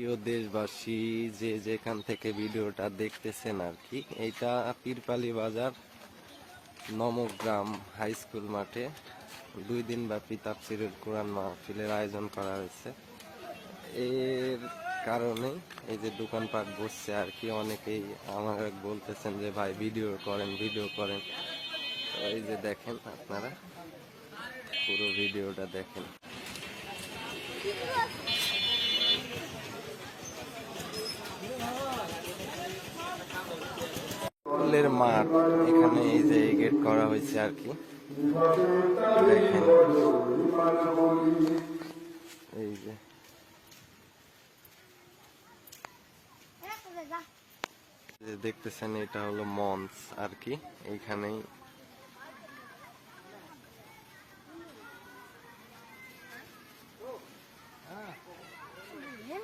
প্রিয় দেশবাসী, যে যেখান থেকে ভিডিওটা দেখতেছেন আর কি এইটা পীরপালি বাজার, নমগ্রাম হাই স্কুল মাঠে। দুই দিন ব্যাপী তাফসিরুল কোরআন মাহফিলের আয়োজন করা হয়েছে। এর কারণে এই যে দোকানপাট বসছে আর কি অনেকেই আমার বলতেছেন যে, ভাই, ভিডিও করেন ভিডিও করেন। এই যে দেখেন আপনারা, পুরো ভিডিওটা দেখেন। ফুলের মাঠ, এখানে এই যে গেট করা হয়েছে আর কি। এই যে। দেখতেছেন, এটা হলো মঞ্চ আর কি, এইখানেই। Vem